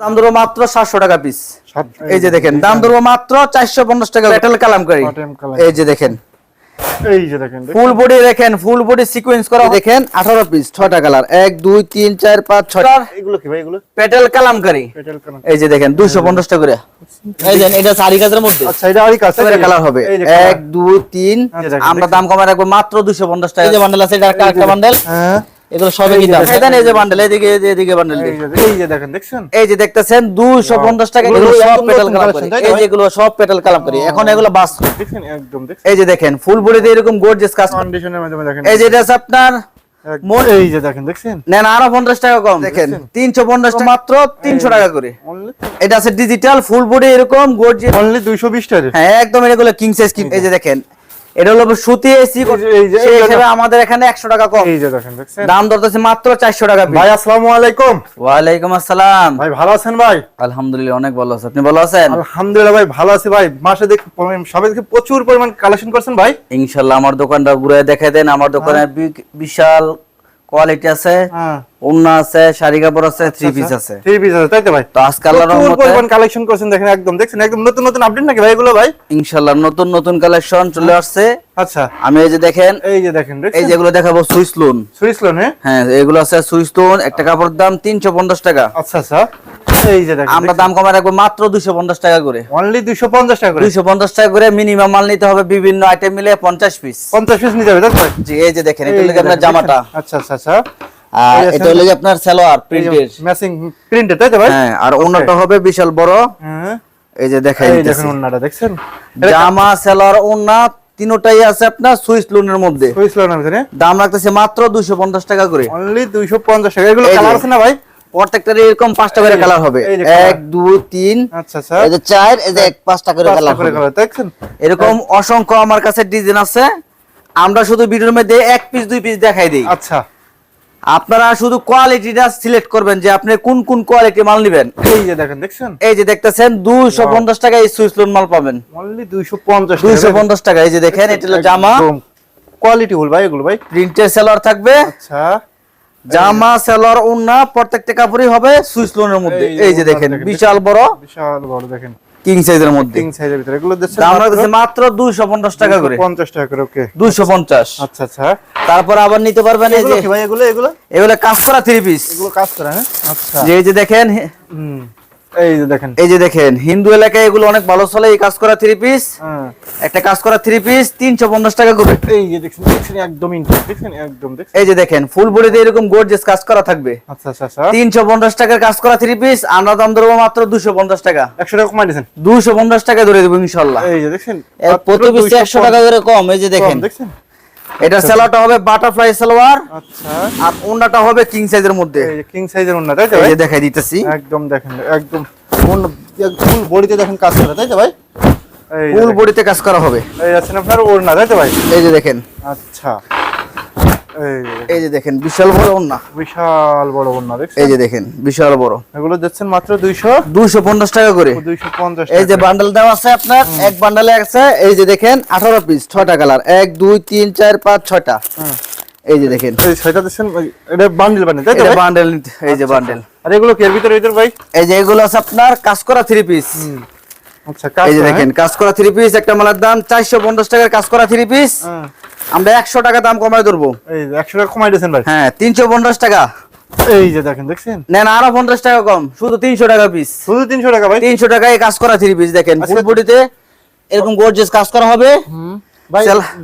দাম ধরবো মাত্র সাতশো টাকা পিস এই যে দেখেন দাম ধরবো মাত্র চারশো পঞ্চাশ টাকা। মেটাল কালামকারি এই যে দেখেন। এই যে দেখেন দেখেন। ফুল বডি দেখেন ফুল বডি সিকোয়েন্স করা। দেখেন আঠারো পিস ছয়টা কালার এক দুই তিন চার পাঁচ ছয়টা। এগুলো কি ভাই এগুলো? পেটেল কালামকারি পেটেল কালাম এই যে দেখেন দুইশো পঞ্চাশ টাকা করে। এই যে এটা কাজের মধ্যে। আচ্ছা এটা কালার হবে। এই যে এক দুই তিন। আচ্ছা, দেখেন, আমরা দাম কমায় রাখব মাত্র দুইশো পঞ্চাশ টাকা। এই যে বান্ডেল আছে এটা একটা একটা বান্ডেল হ্যাঁ। এগুলো সবই এই যে বান্ডেল এদিকে এই এদিকে বান্ডেল এই যে দেখেন দেখছেন? এই যে দেখতেছেন দুইশো পঞ্চাশ টাকা এগুলো সব পেটাল কালাম করি এই? যেগুলো সব পেটাল কালাম করি এখন এগুলো বাস দেখছেন? একদম দেখছেন। এই যে দেখেন ফুল বডিতে এরকম গর্জিয়াস কাজ কন্ডিশনের মাধ্যমে দেখেন। এই যে এটা আপনার। এই যে দেখেন দেখছেন? নেন আরও পঞ্চাশ টাকা কম। দেখেন তিনশো পঞ্চাশ মাত্র তিনশো টাকা করে। এটা আছে ডিজিটাল ফুল বডি এরকম গর্জিয়াস অনলি 220 টাকা হ্যাঁ একদম এগুলো কিং সাইজ কিং এই যে দেখেন এটা হলো সুতি এসি সেই হিসেবে আমাদের এখানে একশো টাকা কম। এই যে দেখেন দেখছেন? দাম দরতেছে মাত্র চারশো টাকা ভাই আসসালামু আলাইকুম। আসসালাম। ভাই ভালো আছেন ভাই? আলহামদুলিল্লাহ অনেক ভালো আছে। আপনি ভালো আছেন? আলহামদুলিল্লাহ ভাই ভালো আছি ভাই। মাসে দেখ সবাই দেখে প্রচুর পরিমাণ কালেকশন করছেন ভাই। ইনশাল্লাহ আমার দোকানটা ঘুরে দেখে দেন। আমার দোকানে বিশাল কোয়ালিটি আছে হ্যাঁ। ওন্না আছে শাড়ি কাপড় আছে থ্রি পিস আছে। থ্রি পিস আছে তাই তো ভাই? তো আজকাল পরিমাণ কালেকশন করছেন দেখেন একদম দেখছেন একদম নতুন নতুন আপডেট নাকি ভাই এগুলো ভাই? ইনশাল্লাহ নতুন নতুন কালেকশন চলে আসছে। আচ্ছা। আমি এই যে দেখেন এই যে দেখেন এই যে যেগুলো দেখাবো সুইস লোন সুইস লোন হ্যাঁ? হ্যাঁ এগুলো আছে সুইস লোন একটা কাপড়ের দাম তিনশো পঞ্চাশ টাকা। আচ্ছা আচ্ছা। আমরা দাম কমায় রাখব মাত্র দুশো পঞ্চাশ টাকা করে। অনলি 250 টাকা করে? দুইশো পঞ্চাশ টাকা করে মিনিমাম মাল নিতে হবে বিভিন্ন আইটেম মিলে পঞ্চাশ পিস 50 পিস নিতে হবে জি এই যে দেখেন এটা আপনার জামাটা। আচ্ছা আচ্ছা আচ্ছা। আর এটা হলো আপনার সালোয়ার প্রিন্টের। ম্যাচিং প্রিন্টেড তাই তো ভাই? হ্যাঁ আর অন্যটা হবে বিশাল বড়। এই যে দেখাই দেখেন দেখছেন? জামা সালোয়ার তিনোটাই আছে আপনার সুইস লোনের মধ্যে। সুইস লোন আছে দাম রাখতেছে মাত্র দুশো পঞ্চাশ টাকা করে। অনলি 250 টাকা। এগুলো কালার আছে না ভাই? প্রত্যেকটার এরকম পাঁচটা করে কালার হবে। এক দুই তিন। আচ্ছা আচ্ছা। এই যে চার এই যে এক পাঁচটা করে কালার হবে। এরকম অসংখ্য আমার কাছে ডিজাইন আছে। আমরা শুধু ভিডিওর মধ্যে এক পিস দুই পিস দেখাই দিই। আচ্ছা। আপনারা শুধু কোয়ালিটিটা সিলেক্ট করবেন যে আপনি কোন কোন কোয়ালিটি মাল নেবেন। এই যে দেখেন দেখছেন? এই যে দেখতেছেন দুইশো পঞ্চাশ টাকা এই সুইস লোন মাল পাবেন। অনলি 250 দুইশো পঞ্চাশ টাকা এই যে দেখেন এটা হলো জামা। কোয়ালিটি ফুল ভাই এগুলো ভাই। প্রিন্টের সেলার থাকবে। আচ্ছা। জামা সেলর উন্না প্রত্যেকটা কাপড়ই হবে সুইস লোনের মধ্যে। এই যে দেখেন বিশাল বড় বিশাল বড় দেখেন। কিং সাইজের মধ্যে। কিং সাইজের ভিতরে। এগুলো দাম মাত্র দুইশো পঞ্চাশ টাকা করে। 50 টাকা করে ওকে দুইশো পঞ্চাশ। আচ্ছা আচ্ছা। তারপর আবার নিতে পারবেন এই এগুলো যে ভাই এগুলো এগুলো? এগুলো কাজ করা থ্রি পিস এগুলো কাজ করা হ্যাঁ? আচ্ছা। যে এই যে দেখেন হুম। এই যে দেখেন। এই যে দেখেন হিন্দু এলাকায় এগুলো অনেক ভালো চলে এই কাজ করা থ্রি পিস হ্যাঁ। একটা কাজ করা থ্রি পিস তিনশো পঞ্চাশ টাকা করে। এই যে দেখছেন দেখছেন একদম দেখছেন একদম এই যে দেখেন ফুল বডিতে এরকম গর্জিয়াস কাজ করা থাকবে। আচ্ছা আচ্ছা আচ্ছা। তিনশো পঞ্চাশ টাকার কাজ করা থ্রি পিস আমরা দাম ধরবো মাত্র দুশো পঞ্চাশ টাকা। একশো টাকা কমাই দিয়েছেন। দুশো পঞ্চাশ টাকা ধরে দেবো ইনশাল্লাহ। এই যে দেখছেন প্রতি পিসে একশো টাকা করে কম এই যে দেখেন। দেখছেন? এটা সালোয়ারটা হবে বাটারফ্লাই সালোয়ার আচ্ছা। আর ওন্নাটা হবে কিং সাইজের মধ্যে। এই যে কিং সাইজের ওন্না তাই তো এই ভাই? যে দেখাই দিতেছি। একদম দেখেন একদম ফুল বডিতে দেখেন কাজ করা তাই তো ভাই? এই ফুল বডিতে কাজ করা হবে। এই আছেন আপনার ওড়না তাই তো ভাই? এই যে দেখেন। আচ্ছা। এই যে দেখেন, বিশাল বড় ওন্না বিশাল বড় দেখছেন? এই যে দেখেন বিশাল বড়। এগুলো দিচ্ছেন মাত্র দুইশো? দুশো পঞ্চাশ টাকা করে। দুইশো পঞ্চাশ এই যে বান্ডেল দেওয়া আছে আপনার এক বান্ডেলে আছে এই যে দেখেন আঠারো পিস ছয়টা কালার এক দুই তিন চার পাঁচ ছয়টা। এই যে দেখেন। এই ছয়টা দিচ্ছেন এটা বান্ডিল বান্ডিল তাই তো এটা বান্ডেল এই যে বান্ডেল আর এগুলো কি এর ভিতরে ভিতর ভাই? এই যে এগুলো আছে আপনার কাজ করা থ্রি পিস আচ্ছা কাজ এই যে দেখেন কাজ করা থ্রি পিস একটা মালার দাম চারশো পঞ্চাশ টাকার কাজ করা থ্রি পিস? আমরা একশো টাকা দাম কমায় ধরবো। এই একশো টাকা কমাই দিয়েছেন ভাই। হ্যাঁ তিনশো পঞ্চাশ টাকা। এই যে দেখেন দেখছেন? না আরও পঞ্চাশ টাকা কম শুধু তিনশো টাকা পিস শুধু তিনশো টাকা ভাই। তিনশো টাকায় কাজ করা থ্রি পিস দেখেন আচ্ছা। এরকম গর্জেস কাজ করা হবে।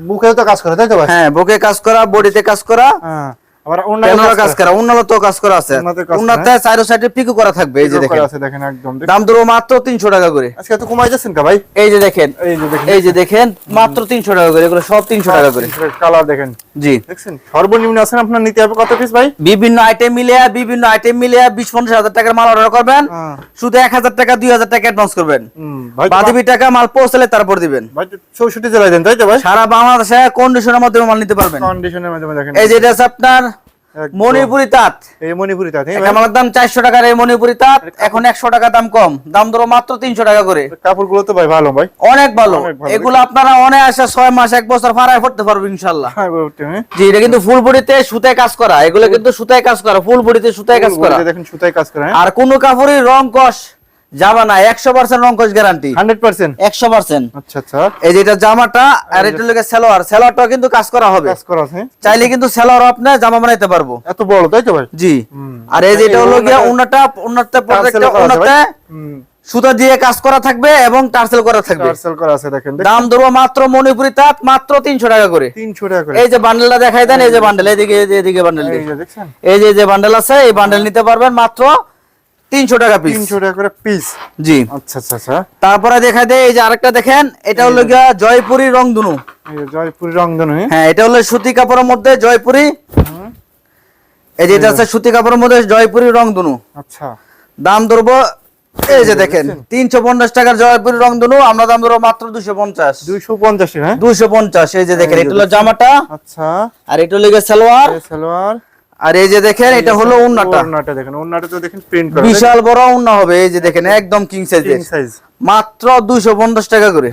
বুকেও তো কাজ করা তাই তো ভাই? হ্যাঁ বুকে কাজ করা বডিতে কাজ করা। হ্যাঁ। আবার অন্য প্যানেলও কাজ করা? উন্নত কাজ করা আছে। উন্নতও কাজ করা, উন্নতে চারো সাইডে পিকো করা থাকবে এই যে দেখেন। আছে দেখেন একদম। দাম ধরো মাত্র তিনশো টাকা করে। আজকে তো কমাই যাচ্ছেন কা ভাই? এই যে দেখেন এই যে দেখেন। এই যে দেখেন মাত্র তিনশো টাকা করে এগুলো সব তিনশো টাকা করে। কালার দেখেন। জি। দেখছেন? সর্বনিম্ন আছেন আপনার নিতে হবে কত পিস ভাই? বিভিন্ন আইটেম মিলিয়ে বিভিন্ন আইটেম মিলিয়ে বিশ পঞ্চাশ হাজার টাকার মাল অর্ডার করবেন। হ্যাঁ। শুধু এক হাজার টাকা দুই হাজার টাকা অ্যাডভান্স করবেন। বাদিবি টাকা মাল পৌঁছালে তারপর দিবেন। ভাই তো চৌষট্টি জেলায় দেন তাই তো ভাই? সারা বাংলাদেশে কন্ডিশনের মাধ্যমে মাল নিতে পারবেন। কন্ডিশনের মাধ্যমে দেখেন। এই যে এটা আপনার। মণিপুরি তাঁত। এই মণিপুরি তাঁত একটা ভাই? মালের দাম চারশো টাকার এই মণিপুরি তাঁত। এখন একশো টাকা দাম কম। দাম ধরো মাত্র তিনশো টাকা করে। কাপড়গুলো তো ভাই ভালো ভাই। অনেক ভালো। এগুলো আপনারা ছয় মাস এক বছর পারবেন ইনশাল্লাহ। হ্যাঁ। জি এটা কিন্তু ফুল বডিতে সুতায় কাজ করা। এগুলো কিন্তু সুতায় কাজ করা। ফুল বডিতে সুতায় কাজ করা। দেখেন সুতায় কাজ করে আর কোন কাপড়ের রং কষ যাবা না একশো পার্সেন্ট গ্যারান্টি হান্ড্রেড পার্সেন্ট। একশো পার্সেন্ট আচ্ছা আচ্ছা। এই যেটা জামাটা আর এটা সালোয়ার। সালোয়ারটাও কিন্তু কাজ করা হবে। কাজ করা আছে? চাইলে কিন্তু সালোয়ার আপনি জামা বানাইতে পারব। এত বড় তাই তো ভাই? জি। আর এই যেটা হলো গিয়ে উন্নটা উন্নতে টার্সেল করা উন্নতে সুতা দিয়ে কাজ করা থাকবে এবং টার্সেল করা থাকবে। টার্সেল করা আছে দেখেন। দাম ধরবো মাত্র মণিপুরি তাঁত মাত্র তিনশো টাকা করে। 300 টাকা করে। এই যে বান্ডেলটা দেখাই দেন এই যে বান্ডেল এইদিকে এই এদিকে বান্ডেল এই যে দেখছেন? এই যে যে বান্ডেল আছে এই বান্ডেল নিতে পারবেন মাত্র তিনশো টাকা পিস 300 টাকা করে পিস জি আচ্ছা আচ্ছা আচ্ছা তারপরে দেখা দেয় এই যে আরেকটা দেখেন এটা হলো গিয়া জয়পুরি রংধনু জয়পুরি রংধনু হ্যাঁ হ্যাঁ এটা হলো সুতি কাপড়ের মধ্যে জয়পুরি এই যে এটা আছে সুতি কাপড়ের মধ্যে জয়পুরি রংধনু আচ্ছা দাম ধরবো এই যে দেখেন তিনশো পঞ্চাশ টাকার জয়পুরি রংধনু আমরা দাম ধরবো মাত্র দুশো পঞ্চাশ 250 টাকা হ্যাঁ দুশো পঞ্চাশ এই যে দেখেন এটা হলো জামাটা আচ্ছা আর এটা হলো সালোয়ার সালোয়ার আর এই যে দেখেন এটা হলো উন্নাটা। ওড়নাটা দেখেন ওড়নাটা তো দেখেন প্রিন্ট করা। বিশাল বড় উন্না হবে এই যে দেখেন একদম কিং সাইজের কিং সাইজ মাত্র দুইশো পঞ্চাশ টাকা করে।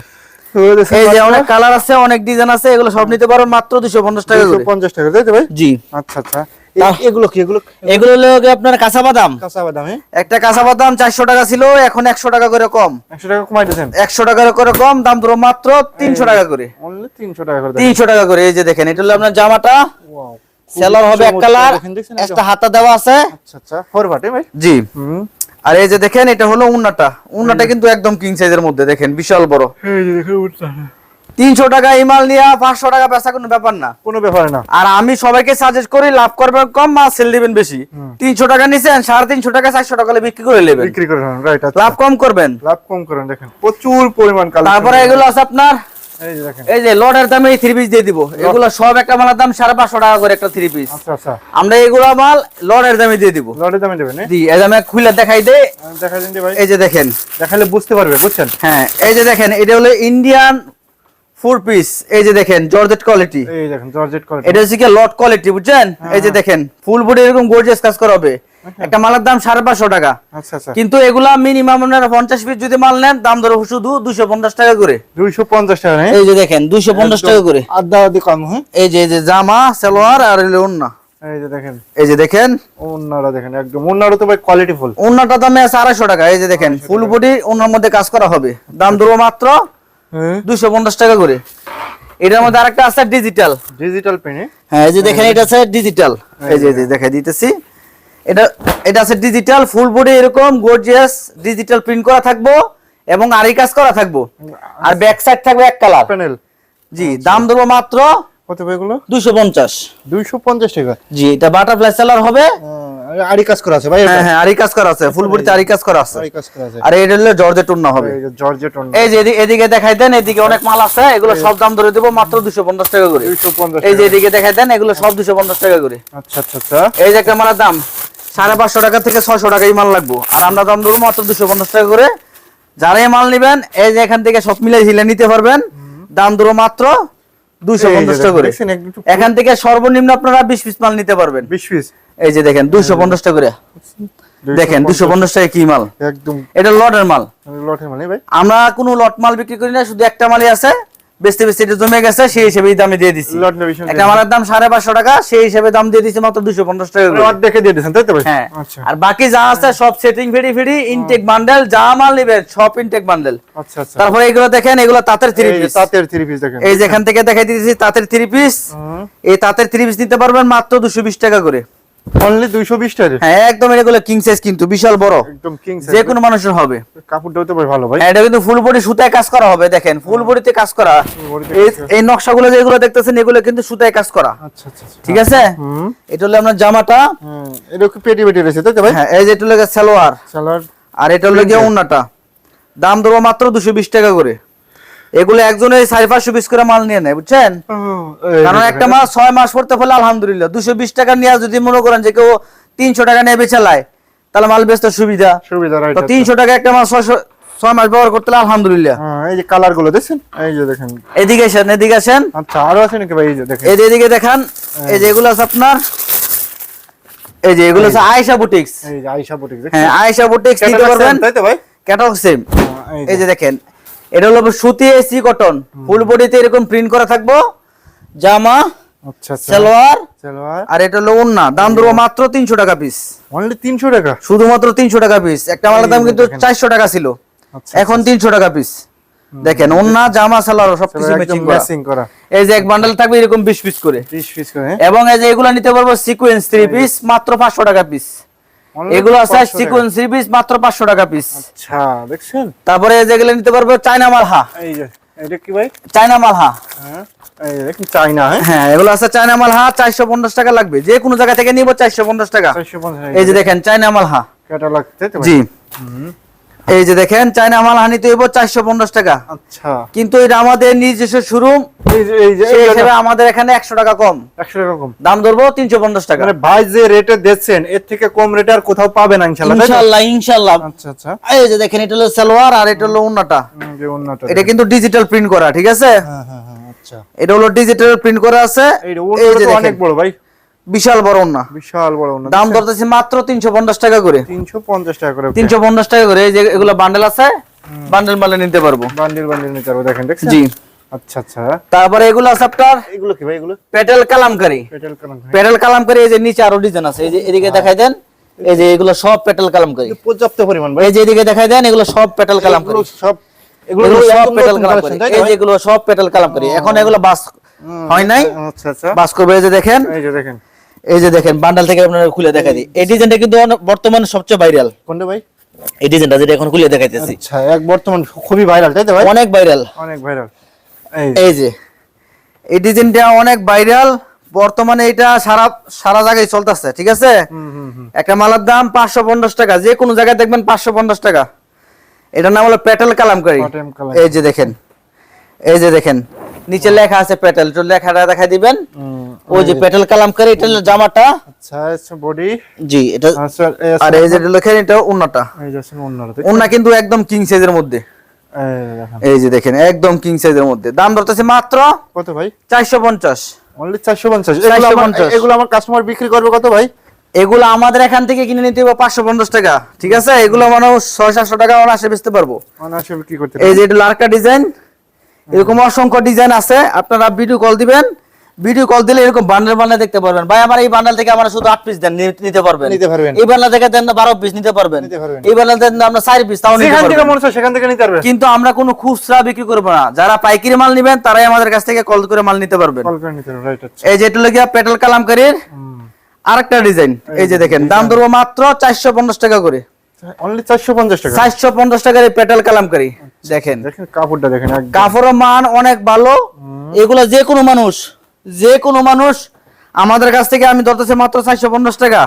এই যে অনেক কালার আছে অনেক ডিজাইন আছে এগুলো সব নিতে পারো মাত্র দুইশো পঞ্চাশ টাকা করে। 250 টাকা তাই তো ভাই? জি। আচ্ছা আচ্ছা। এগুলো কি এগুলো? এগুলো হলো আপনার কাঁচা বাদাম? কাঁচা বাদাম হ্যাঁ। একটা কাঁচা বাদাম চারশো টাকা ছিল এখন একশো টাকা করে কম। 100 টাকা কমাই দিয়েছেন? একশো টাকা করে কম দাম ধরো মাত্র তিনশো টাকা করে। অনলি 300 টাকা করে দেখেন তিনশো টাকা করে এই যে দেখেন এটা হলো আপনার জামাটা। ওয়াও সেলর হবে এক কালার। একটা হাতা দেওয়া আছে। আচ্ছা আচ্ছা। ফোর বাটে ভাই? জি। আর এই যে দেখেন এটা হলো উন্নাটা। উন্নাটা কিন্তু একদম কিং সাইজের মধ্যে দেখেন বিশাল বড়। এই যে দেখেন উঠছে। তিনশো টাকা ইমাল নিয়ে পাঁচশো টাকা বেচা কোনো ব্যাপার না। কোনো ব্যাপার না। আর আমি সবাইকে সাজেস্ট করি লাভ করবেন কম সেল দিবেন বেশি। তিনশো টাকা নিছেন সাড়ে তিনশো টাকা চারশো টাকা বিক্রি করে নেবেন। বিক্রি করে রাইট আচ্ছা। লাভ কম করবেন। লাভ কম করেন দেখেন। প্রচুর পরিমাণ তারপরে এগুলো আছে আপনার এই যে লটের দামে থ্রি পিস দিয়ে দিব। এগুলো সব একটা মালের দাম সাড়ে পাঁচশো টাকা করে একটা থ্রি পিস আচ্ছা আচ্ছা। আমরা এগুলো মাল লটের দামে দিয়ে দিব। লটে দামে দেবেন হ্যাঁ? জি এই দামে খুলে দেখাই দে দিন ভাই। এই যে দেখেন। দেখালে বুঝতে পারবে বুঝছেন? হ্যাঁ এই যে দেখেন এটা হলো ইন্ডিয়ান ফোর পিস এই যে দেখেন জর্জেট কোয়ালিটি এই দেখেন জর্জেট করে এটা হচ্ছে কি লট কোয়ালিটি বুঝছেন? এই যে দেখেন ফুল বডি এরকম গর্জিয়াস কাজ করা হবে। একটা মালের দাম সাড়ে পাঁচশো টাকা। আচ্ছা আচ্ছা। কিন্তু এগুলা মিনিমাম আপনারা পঞ্চাশ পিস যদি মাল নেন দাম ধরো শুধু দুশো পঞ্চাশ টাকা করে। দুইশো পঞ্চাশ টাকা এই যে দেখেন দুশো পঞ্চাশ টাকা করে। আদা কম হ্যাঁ? এই যে এই যে জামা সালোয়ার আর ওন্না এই যে দেখেন। এই যে দেখেন। ওনারা দেখেন একদম। ওনারা তো ভাই কোয়ালিটি ফুল ওন্নাটা দামে আছে আড়াইশো টাকা। এই যে দেখেন ফুল বডি ওনার মধ্যে কাজ করা হবে। দাম মাত্র হ্যাঁ। দুশো পঞ্চাশ টাকা করে। এটার মধ্যে আরেকটা আছে ডিজিটাল ডিজিটাল পেন হ্যাঁ? এই যে দেখেন এটা আছে ডিজিটাল এই যে এই যে দেখাই দিতেছি। এটা এটা আছে ডিজিটাল ফুল বডি এরকম গর্জিয়াস ডিজিটাল প্রিন্ট করা থাকব এবং আরি কাজ করা থাকব। আর ব্যাক সাইড থাকবে এক কালার প্যানেল জি দাম দেবো মাত্র কত এগুলো? দুশো পঞ্চাশ। দুইশো পঞ্চাশ টাকা। জি এটা বাটারফ্লাই সেলার হবে। আহ, কাজ করা আছে ভাই হ্যাঁ হ্যাঁ আরি কাজ করা আছে। ফুল বডিতে আরি কাজ করা আছে। আড়ি কাজ করা আছে। আর এটা হলো জর্জেট টুন্না হবে। এই যে জর্জেট ওন এই যে এদিকে- দেখাই দেন এদিকে অনেক মাল আছে এগুলো সব দাম ধরে দেবো মাত্র দুশো পঞ্চাশ টাকা করে। দুইশো পঞ্চাশ এই যে এদিকে দেখাই দেন এগুলো সব দুশো পঞ্চাশ টাকা করে। আচ্ছা আচ্ছা আচ্ছা। এই যে একটা মালের দাম। সাড়ে পাঁচশো টাকা থেকে ছয়শো টাকা মাল লাগবো। আর আমরা দাম ধরবো মাত্র দুশো পঞ্চাশ টাকা করে। যারা এই মাল নিবেন এই যে এখান থেকে সব মিলে হিলে নিতে পারবেন। দাম ধরো মাত্র দুশো পঞ্চাশ টাকা করে। এখান থেকে সর্বনিম্ন আপনারা বিশ পিস মাল নিতে পারবেন। বিশ পিস। এই যে দেখেন দুশো পঞ্চাশ টাকা করে। দেখেন দুশো পঞ্চাশ টাকা কি মাল? একদম। এটা লটের মাল। লটের ভাই। আমরা কোনো লট মাল বিক্রি করি না শুধু একটা মালই আছে। বেচতে বেচতে এটা জমে গেছে সেই হিসেবে দামে দিয়ে দিচ্ছি একটা মালের দাম সাড়ে পাঁচশো টাকা সেই হিসেবে দাম দিয়ে দিচ্ছি মাত্র দুশো পঞ্চাশ টাকা দেখে দিয়ে দিয়েছেন তাই তো ভাই? হ্যাঁ। আচ্ছা। আর বাকি যা আছে সব সেটিং ফেরি ফেরি ইনটেক বান্ডেল যা মাল নেবেন সব ইনটেক বান্ডেল আচ্ছা আচ্ছা। তারপরে এগুলো দেখেন এগুলো তাঁতের থ্রি পিস তাঁতের থ্রি পিস দেখেন। এই যে এখান থেকে দেখাই দিয়েছি তাঁতের থ্রি পিস এই তাঁতের থ্রি পিস নিতে পারবেন মাত্র দুশো বিশ টাকা করে। অনলি দুইশো বিশ টাকা হ্যাঁ একদম এগুলো কিং সাইজ কিন্তু বিশাল বড়। একদম কিং যে কোনো মানুষের হবে। কাপড়টাও তো ভালো ভাই। হ্যাঁ, এটা কিন্তু ফুল বডি সুতায় কাজ করা হবে দেখেন ফুল বডিতে কাজ করা। এই এই নকশাগুলো যেগুলো দেখতেছেন এগুলো কিন্তু সুতায় কাজ করা। আচ্ছা আচ্ছা আচ্ছা। ঠিক আছে? এটা হলো আপনার জামাটা। হুম এটা কি পেটি পেটি রয়েছে তো ভাই? হ্যাঁ এই যে এটা হলো সালোয়ার। সালাড আর এটা হলো গিয়ে উন্নাটা দাম দেবো মাত্র দুশো বিশ টাকা করে। এগুলো একজনের সাড়ে পাঁচশো পিস করে মাল নিয়ে নেয় বুঝছেন? কারণ একটা মাস ছয় মাস পড়তে হলে আলহামদুলিল্লাহ। দুশো বিশ টাকা নিয়ে যদি মনে করেন যে কেউ তিনশো টাকা নিয়ে বেচে লায় তাহলে মাল বেচতে সুবিধা। সুবিধা তিনশো টাকা একটা মাস ছয়শো ছয় মাস ব্যবহার করতে আলহামদুলিল্লাহ। হ্যাঁ এই যে কালারগুলো দেখছেন? এই যে দেখেন। এদিকে আসেন এদিকে আসেন। আচ্ছা আরও আছে নাকি ভাই? এই যে দেখেন। এই যে এদিকে দেখান এই যে এগুলো আছে আপনার এই যে এগুলো হচ্ছে আয়েশা বুটিক্স এই যে আইসা বুটিক হ্যাঁ আয়েশা বুটিক্স নিতে পারবেন। তাই তো ভাই? ক্যাটালগ সেম এই যে দেখেন এটা হলো সুতি এসি কটন ফুল বডিতে এরকম প্রিন্ট করা থাকব। জামা আচ্ছা আচ্ছা। সালোয়ার আর এটা হলো ওন্না দাম ধরবো মাত্র তিনশো টাকা পিস অনলি তিনশো টাকা? শুধুমাত্র তিনশো টাকা পিস একটা মালের দাম কিন্তু চারশো টাকা ছিল। আচ্ছা এখন তিনশো টাকা পিস দেখেন ওন্না জামা সালোয়ার সবকিছু ম্যাচিং করা। এই যে এক বান্ডেল থাকবে এরকম পিস করে। 20 পিস করে হ্যাঁ? এবং এই যে এগুলো নিতে পারব সিকোয়েন্স থ্রি পিস মাত্র পাঁচশো টাকা পিস এগুলো আছে 500। সিকোয়েন্স থ্রি পিস মাত্র পাঁচশো টাকা পিস আচ্ছা দেখছেন? তারপরে এই যেগুলো নিতে পারবে চায়না মালহা। এই যে এটা কি ভাই? চায়না মালহা। হ্যাঁ চাইনা হ্যাঁ? হ্যাঁ এগুলো আছে চায়না মালহা চারশো পঞ্চাশ টাকা লাগবে। যে কোনো জায়গা থেকে নিবো চারশো পঞ্চাশ টাকা। 450 এই যে দেখেন চায়না মালহা। ক্যাটালগ? জি। এই যে দেখেন চায়না মালহা নিতে হইব চারশো পঞ্চাশ টাকা। আচ্ছা। কিন্তু এটা আমাদের নিজস্ব শোরুম হিসেবে আমাদের এখানে একশো টাকা কম। 100 টাকা কম। দাম ধরবো তিনশো পঞ্চাশ টাকা। মানে ভাই যে রেটে দিচ্ছেন এর থেকে কম রেটে আর কোথাও পাবেন না তো? ইনশাল্লাহ ইনশাল্লাহ আচ্ছা আচ্ছা। এই যে দেখেন এটা হলো সালোয়ার আর এটা হলো উন্নাটা এটা কিন্তু ডিজিটাল প্রিন্ট করা ঠিক আছে? হ্যাঁ হ্যাঁ হ্যাঁ আচ্ছা। এটা হলো ডিজিটাল প্রিন্ট করা আছে। এই যে তো অনেক বড় ভাই। বিশাল বড় উন্না বিশাল বড় ওন্না দাম ধরতেছি মাত্র তিনশো পঞ্চাশ টাকা করে। 350 টাকা করে। তিনশো পঞ্চাশ টাকা করে এই যে এগুলো বান্ডেল আছে বান্ডেল মালে নিতে পারব। বান্ডিল বান্ডিল নিতে পারব দেখেন দেখছেন? জি। আচ্ছা আচ্ছা। তারপরে এগুলো আছে আপনার এগুলো কি ভাই এগুলো? পেটেল কালামকারি। পেটেল কালাম পেটেল কালামকারি এই যে নিচে আরও ডিজাইন আছে। এই যে এদিকে দেখাই দেন এই যে এগুলো সব পেটেল কালামকারি। পর্যাপ্ত পরিমাণ ভাই। এই যে এদিকে দেখাই দেন এগুলো সব পেটেল কালামকারি। এগুলো সব এগুলো এগুলো সব পেটেল নতুন কালামকারি। collection, তাই তো এই যে এগুলো সব পেটেল কালামকারি। এখন এগুলো বাস হয় নাই। আচ্ছা আচ্ছা। বাস করবে এই যে দেখেন। এই যে দেখেন। এই যে দেখেন বান্ডাল থেকে আপনারা খুলে দেখাই দিই। এই ডিজাইনটা কিন্তু বর্তমানে সবচেয়ে ভাইরাল কোনটা ভাই? এই ডিজাইনটা যেটা এখন খুলে দেখাইতেছি। আচ্ছা এক বর্তমান খুবই ভাইরাল তাই তো ভাই? অনেক ভাইরাল অনেক ভাইরাল এই যে। এই ডিজাইনটা অনেক ভাইরাল বর্তমানে এটা সারা সারা জায়গায় চলতেছে ঠিক আছে? একটা মালার দাম পাঁচশো পঞ্চাশ টাকা। যে কোনো জায়গায় দেখবেন পাঁচশো পঞ্চাশ টাকা। এটার নাম হলো পেটেল কালামকারি। কালামকারী। এই যে দেখেন। এই যে দেখেন। নিচে লেখা আছে পেটেল তো লেখাটা দেখাই দিবেন। ওই যে পেটেল কালামকারি এটা হলো জামাটা। আচ্ছা বডি জি এটা আর এই যে লেখেন এটা এই যে কিন্তু একদম কিং সাইজের মধ্যে। এই যে দেখেন। একদম কিং সাইজের মধ্যে। দাম ধরতেছে মাত্র কত ভাই? চারশো পঞ্চাশ। অনলি 450 এগুলো আমার এগুলো আমার কাস্টমার বিক্রি করবে কত ভাই? এগুলো আমাদের এখান থেকে কিনে নিতে হবে পাঁচশো পঞ্চাশ টাকা ঠিক আছে? এগুলো মানুষ ছয় সাতশো টাকা অনায়াসে বেচতে পারব। অনায়াসে বিক্রি করতে এই যে এটা লার্কা ডিজাইন এরকম অসংখ্য ডিজাইন আছে আপনারা ভিডিও কল দিবেন। ভিডিও কল দিলে এরকম বান্ডেল বান্ডেল দেখতে পারবেন। ভাই আমার এই বান্ডেল থেকে আমরা শুধু আট পিস দেন নিতে পারবেন। নিতে পারবেন। এই বান্ডেল থেকে দেন বারো পিস নিতে পারবেন। এই বান্ডেল দেন আমরা চার পিস তাও নিতে থেকে পারবেন। মনে হচ্ছে সেখান থেকে নিতে পারবে কিন্তু আমরা কোনো খুচরা বিক্রি করব না। যারা পাইকারি মাল নেবেন তারাই আমাদের কাছ থেকে কল করে মাল নিতে পারবেন। কল করে নিতে পারবে রাইট আচ্ছা। এই যে এটা লগিয়া পেট্রোল কালামকারীর। আরেকটা ডিজাইন এই যে দেখেন দাম ধরবো মাত্র চারশো পঞ্চাশ টাকা করে। অনলি 450 টাকা। চারশো পঞ্চাশ টাকার এই পেট্রোল কালামকারী। দেখেন। দেখেন কাপড়টা দেখেন কাপড়ের মান অনেক ভালো। এগুলো যে কোনো মানুষ যে কোনো মানুষ আমাদের কাছ থেকে আমি ধরতেছি মাত্র চারশো পঞ্চাশ টাকা।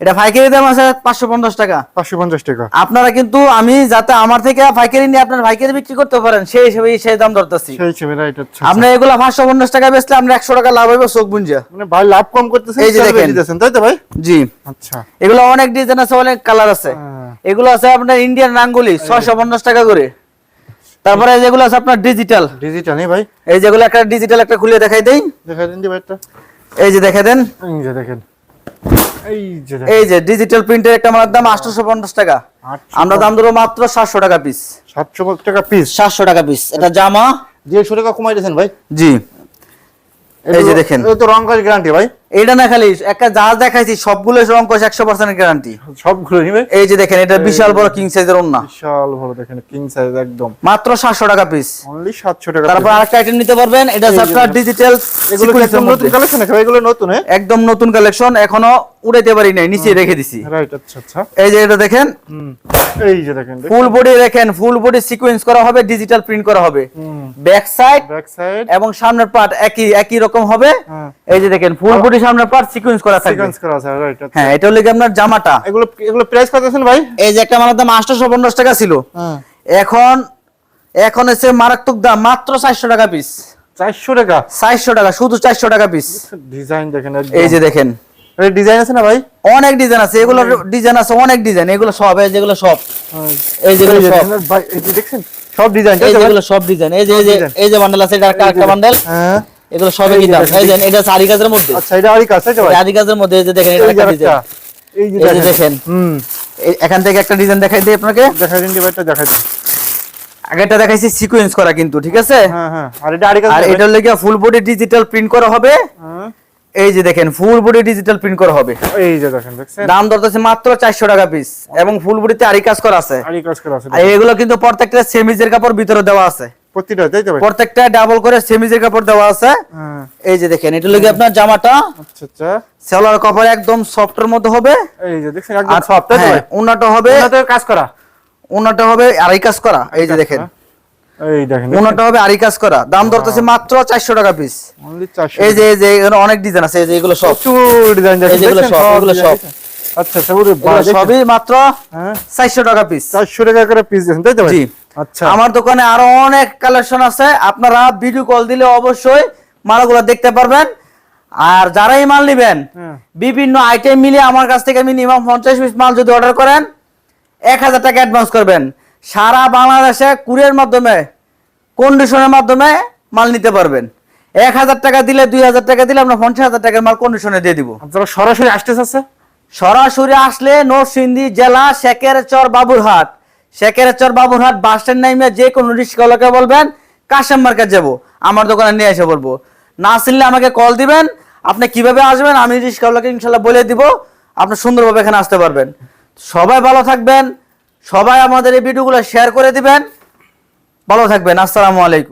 এটা পাইকারি দাম আছে পাঁচশো পঞ্চাশ টাকা। 550 টাকা। আপনারা কিন্তু আমি যাতে আমার থেকে পাইকারি নিয়ে আপনার পাইকারি বিক্রি করতে পারেন সেই হিসেবে সেই দাম ধরতেছি। সেই হিসেবে রাইট আচ্ছা আপনি এগুলো পাঁচশো পঞ্চাশ টাকা বেচলে আমরা একশো টাকা লাভ হইব চোখ বুঞ্জা। মানে ভাই লাভ কম করতেছেন এই যে দেখেন। তাই তো ভাই? জি। আচ্ছা। এগুলো অনেক ডিজাইন আছে অনেক কালার আছে। হ্যাঁ। এগুলো আছে আপনার ইন্ডিয়ান রাঙ্গুলি ছয়শো পঞ্চাশ টাকা করে। তারপরে যেগুলো আছে আপনার ডিজিটাল ডিজিটাল নেই ভাই। এই যেগুলো একটা ডিজিটাল একটা খুলে দেখাই দেই। দেখা দিন দি ভাইটা। এই যে দেখে দেন। এই যে দেখেন। এই যে ডিজিটাল প্রিন্টের একটা মালের দাম আটশোশো পঞ্চাশ টাকা। আমরা দাম ধরবো মাত্র সাতশো টাকা পিস 700 টাকা পিস সাতশো টাকা পিস এটা জামা। 150 টাকা কমাই দিয়েছেন ভাই। জি। এই যে দেখেন। এই তো রং কাজ গ্যারান্টি ভাই। এটা না খালি একটা যা দেখাইছি সবগুলো রং কষ একশো পার্সেন্ট গ্যারান্টি সবগুলো নিবে? এই যে দেখেন এটা বিশাল বড় কিং সাইজের ওন্না বিশাল বড় দেখেন কিং সাইজ একদম। মাত্র সাতশো টাকা পিস অনলি 700 টাকা তারপর আরেকটা আইটেম নিতে পারবেন এটা আপনার ডিজিটাল এগুলো নতুন? কালেকশন এগুলো নতুন হ্যাঁ? একদম নতুন কালেকশন এখনও উড়াইতে পারি নাই নিচে রেখে দিছি। রাইট আচ্ছা আচ্ছা। এই যে এটা দেখেন এই যে দেখেন ফুল বডি দেখেন ফুল বডি সিকোয়েন্স করা হবে ডিজিটাল প্রিন্ট করা হবে। ব্যাক সাইড ব্যাক সাইড এবং সামনের পার্ট একই একই রকম হবে। হ্যাঁ। এই যে দেখেন ফুল বডি সামনের পার্ট সিকোয়েন্স করা থাকবে। সিকোয়েন্স করা আছে রাইট আচ্ছা। হ্যাঁ এটা হলো কি আপনার জামাটা। এগুলো এগুলো প্রাইস কত আছেন ভাই? এই যে একটা মালার দাম আটশোশো পঞ্চাশ টাকা ছিল। হ্যাঁ এখন এখন হচ্ছে মারাত্মক দাম মাত্র চারশো টাকা পিস 400 টাকা? চারশো টাকা শুধু চারশো টাকা পিস ডিজাইন দেখেন এই যে দেখেন। এই ডিজাইন আছে না ভাই? অনেক ডিজাইন আছে এগুলো ডিজাইন আছে অনেক ডিজাইন এগুলো সব এই যেগুলো সব। এই যেগুলো যে সব। ভাই এই যে দেখছেন? সব ডিজাইন এই যেগুলো সব ডিজাইন এই যে এই যে। বান্ডেল আছে এটা একটা একটা বান্ডেল হ্যাঁ। এগুলো সবই কি দাম এই যে এটা চারি কাজের মধ্যে আচ্ছা এটা আরই কাছে ভাই চারি কাজের মধ্যে এই যে দেখেন এটা এই যে একটা ডিজাইন এই যে দেখেন দেখেন হুম এখান থেকে একটা ডিজাইন দেখাই দিই আপনাকে দেখাই দিন ডিভাইসটা দেখাই দিন আগেরটা দেখাইছি সিকোয়েন্স করা কিন্তু ঠিক আছে হ্যাঁ হ্যাঁ আর এটা আরেক আর এটার লেগে ফুল বডি ডিজিটাল প্রিন্ট করা হবে হ্যাঁ এই যে দেখেন ফুল বডি ডিজিটাল প্রিন্ট করা হবে এই যে দেখেন দেখছেন দাম দরতেছে মাত্র চারশো টাকা পিস এবং ফুল বডিতে আরি কাজ করা আছে আরেক কাজ করা আছে আর এগুলো কিন্তু প্রত্যেকটা সেমিজের কাপড় ভিতরে দেওয়া আছে প্রতিটা প্রত্যেকটা ডাবল করে সেমিজের কাপড় দেওয়া আছে। হ্যাঁ। এই যে দেখেন এটা লেগে আপনার জামাটা। আচ্ছা আচ্ছা। সেলার কাপড় একদম সফটের হবে। এই যে দেখছেন একদম সফট তাই হ্যাঁ, ওনাটা হবে ওনাতে কাজ করা। ওনাটা হবে আড়াই কাজ করা। এই যে দেখেন। এই দেখেন ওনাটা হবে আড়াই কাজ করা। দাম দরতেছে মাত্র চারশো টাকা পিস অনলি 400 এই যে এই যে এখানে অনেক ডিজাইন আছে। এই যে এগুলো সব। প্রচুর ডিজাইন এই যেগুলো সব, এগুলো সব। আচ্ছা আচ্ছা সবই মাত্র হ্যাঁ। চারশো টাকা পিস 400 টাকা করে পিস দিয়েছেন তাই তো জি। আচ্ছা। আমার দোকানে আরও অনেক কালেকশন আছে। আপনারা ভিডিও কল দিলে অবশ্যই মালগুলো দেখতে পারবেন। আর যারাই মাল নেবেন হ্যাঁ। বিভিন্ন আইটেম মিলে আমার কাছ থেকে মিনিমাম পঞ্চাশ পিস মাল যদি অর্ডার করেন এক হাজার টাকা অ্যাডভান্স করবেন। সারা বাংলাদেশে কুরিয়ার মাধ্যমে কন্ডিশনের মাধ্যমে মাল নিতে পারবেন। এক হাজার টাকা দিলে দুই হাজার টাকা দিলে আমরা পঞ্চাশ হাজার টাকার মাল কন্ডিশনে দিয়ে দিব। সরাসরি আসতে আছে সরাসরি আসলে নরসিংদী জেলা শেকেরচর বাবুরহাট। শেকেরচর বাবুরহাট বাস স্ট্যান্ড নামে যে কোনো রিক্সাওয়ালাকে বলবেন, কাশেম মার্কেট যাব। আমার দোকানে নিয়ে এসে বলব। না আসলে আমাকে কল দিবেন, আপনি কীভাবে আসবেন আমি রিক্সাওয়ালাকে ইনশাল্লাহ বলে দিব, আপনি সুন্দরভাবে এখানে আসতে পারবেন। সবাই ভালো থাকবেন, সবাই আমাদের এই ভিডিওগুলো শেয়ার করে দিবেন। ভালো থাকবেন, আসসালামু আলাইকুম।